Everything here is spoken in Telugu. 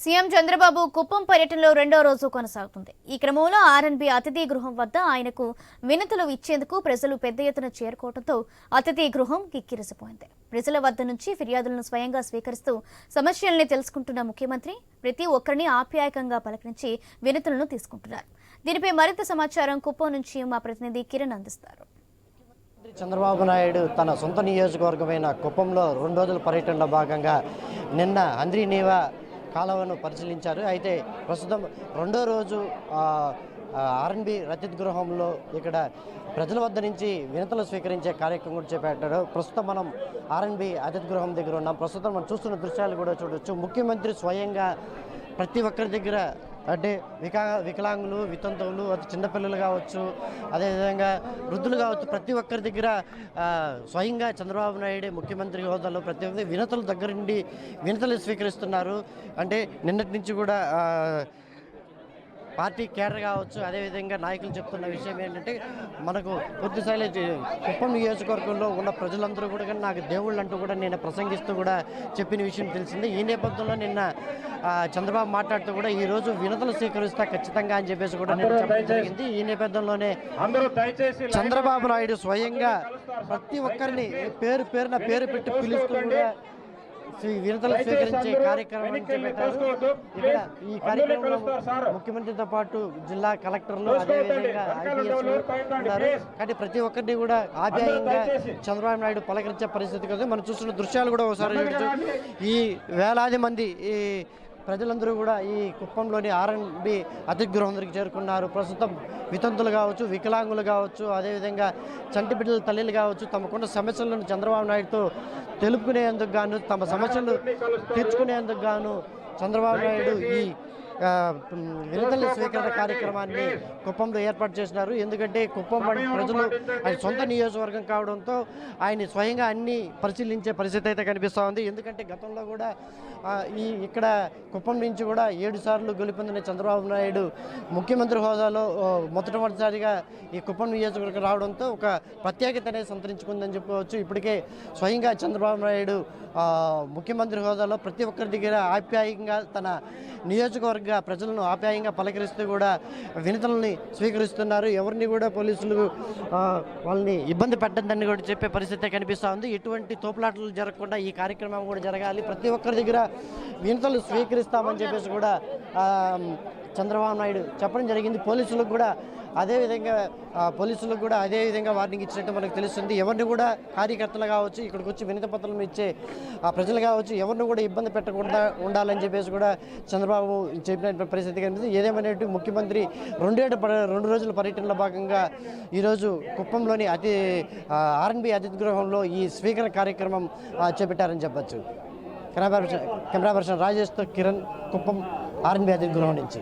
సీఎం చంద్రబాబు కుప్పం పర్యటనలో రెండో రోజు కొనసాగుతుంది. ఈ క్రమంలో ఆర్ఎన్బి అతిథి గృహం వద్ద ఆయనకు వినతులు ఇచ్చేందుకు ప్రజలు పెద్ద ఎత్తున చేరుకోవడంతో అతిథి గృహం కిక్కిరిసిపోయింది. ప్రజల వద్ద నుంచి ఫిర్యాదులను స్వయంగా స్వీకరిస్తూ సమస్యల్ని తెలుసుకుంటున్న ముఖ్యమంత్రి ప్రతి ఒక్కరిని ఆప్యాయకంగా పలకరించి వినతులను తీసుకుంటున్నారు. దీనిపై మరింత సమాచారం కుప్పం నుంచి మా ప్రతినిధి కిరణ్ అందిస్తారు. చంద్రబాబు నాయుడు తన సొంత నియోజకవర్గమైన కుప్పంలో రెండు రోజుల పర్యటనలో భాగంగా నిన్న అంద్రీనీవా కాలువను పరిశీలించారు. అయితే ప్రస్తుతం రెండో రోజు ఆర్ఎన్బి రతిత్ గృహంలో ఇక్కడ ప్రజల వద్ద నుంచి వినతులు స్వీకరించే కార్యక్రమం కూడా చేపట్టాడు ప్రస్తుతం మనం ఆర్ఎన్బి అతిథి గృహం దగ్గర ఉన్నాం. ప్రస్తుతం మనం చూస్తున్న దృశ్యాలు కూడా చూడొచ్చు. ముఖ్యమంత్రి స్వయంగా ప్రతి ఒక్కరి దగ్గర అంటే వికా వికలాంగులు వితంతువులు అది చిన్నపిల్లలు కావచ్చు అదేవిధంగా వృద్ధులు కావచ్చు ప్రతి ఒక్కరి దగ్గర స్వయంగా చంద్రబాబు నాయుడు ముఖ్యమంత్రి హోదాలో ప్రతి ఒక్కరి వినతుల దగ్గర నుండి వినతులు స్వీకరిస్తున్నారు. అంటే నిన్నటి నుంచి కూడా పార్టీ కేడర్ కావచ్చు అదేవిధంగా నాయకులు చెప్తున్న విషయం ఏంటంటే మనకు పూర్తి స్థాయిలో కుప్పం నియోజకవర్గంలో ఉన్న ప్రజలందరూ కూడా కానీ నాకు దేవుళ్ళు అంటూ కూడా నేను ప్రసంగిస్తూ కూడా చెప్పిన విషయం తెలిసింది. ఈ నేపథ్యంలో నిన్న చంద్రబాబు మాట్లాడుతూ కూడా ఈ రోజు వినతులు స్వీకరిస్తా ఖచ్చితంగా అని చెప్పేసి కూడా నేను చెప్పడం జరిగింది. ఈ నేపథ్యంలోనే చంద్రబాబు నాయుడు స్వయంగా ప్రతి ఒక్కరిని పేరు పేరున పేరు పెట్టి పిలుస్తూ కూడా స్వీ- వినతులు స్వీకరించే కార్యక్రమం చేపట్టారు ఇక్కడ ఈ కార్యక్రమంలో ముఖ్యమంత్రితో పాటు జిల్లా కలెక్టర్లు అదేవిధంగా ఐపీఎస్ ఉన్నారు. కానీ ప్రతి ఒక్కరిని కూడా ఆప్యాయంగా చంద్రబాబు నాయుడు పలకరించే పరిస్థితి కదా మనం చూస్తున్న దృశ్యాలు కూడా ఒకసారి. ఈ వేలాది మంది ఈ ప్రజలందరూ కూడా ఈ కుప్పంలోని ఆర్ఎన్బి అతిథి గృహం దగ్గరికి చేరుకున్నారు. ప్రస్తుతం వితంతులు కావచ్చు వికలాంగులు కావచ్చు అదేవిధంగా చంటి బిడ్డల తల్లిలు కావచ్చు తమకున్న సమస్యలను చంద్రబాబు నాయుడుతో తెలుపుకునేందుకు గాను తమ సమస్యలు తీర్చుకునేందుకు గాను చంద్రబాబు నాయుడు ఈ వినతుల స్వీకరణ కార్యక్రమాన్ని కుప్పంలో ఏర్పాటు చేసినారు. ఎందుకంటే కుప్పం ప్రజలు ఆయన సొంత నియోజకవర్గం కావడంతో ఆయన స్వయంగా అన్ని పరిశీలించే పరిస్థితి అయితే కనిపిస్తూ ఉంది. ఎందుకంటే గతంలో కూడా ఈ ఇక్కడ కుప్పం నుంచి కూడా ఏడు సార్లు గెలుపొందిన చంద్రబాబు నాయుడు ముఖ్యమంత్రి హోదాలో మొట్టమొదటిసారిగా ఈ కుప్పం నియోజకవర్గం రావడంతో ఒక ప్రత్యేకత అనేది సంతరించుకుందని చెప్పుకోవచ్చు. ఇప్పటికే స్వయంగా చంద్రబాబు నాయుడు ముఖ్యమంత్రి హోదాలో ప్రతి ఒక్కరి దగ్గర ఆప్యాయంగా తన నియోజకవర్గ ప్రజలను ఆప్యాయంగా పలకరిస్తూ కూడా వినతులని స్వీకరిస్తున్నారు. ఎవరిని కూడా పోలీసులు వాళ్ళని ఇబ్బంది పెట్టద్దని కూడా చెప్పే పరిస్థితి కనిపిస్తూ ఉంది. ఎటువంటి తోపులాటలు జరగకుండా ఈ కార్యక్రమం కూడా జరగాలి. ప్రతి ఒక్కరి దగ్గర వినతులు స్వీకరిస్తామని చెప్పేసి కూడా చంద్రబాబు నాయుడు చెప్పడం జరిగింది. పోలీసులకు కూడా అదేవిధంగా పోలీసులకు కూడా అదే విధంగా వార్నింగ్ ఇచ్చినట్టు మనకు తెలుస్తుంది. ఎవరిని కూడా కార్యకర్తలు కావచ్చు ఇక్కడికి వచ్చి వినత పత్రం ఇచ్చే ఆ ప్రజలు కావచ్చు ఎవరిని కూడా ఇబ్బంది పెట్టకుండా ఉండాలని చెప్పేసి కూడా చంద్రబాబు చెప్పిన పరిస్థితి కనిపిస్తుంది ఏదేమైనట్టు ముఖ్యమంత్రి రెండేట ప- రెండు రోజుల పర్యటనలో భాగంగా ఈరోజు కుప్పంలోని అతి ఆర్ఎన్బి అతిథి గృహంలో ఈ స్వీకరణ కార్యక్రమం చేపట్టారని చెప్పచ్చు. కెమెరా పర్సన్ కెమెరా పర్సన్ రాజేష్తో కిరణ్ కుప్పం ఆర్ఎన్బి అతిథి గృహం నుంచి.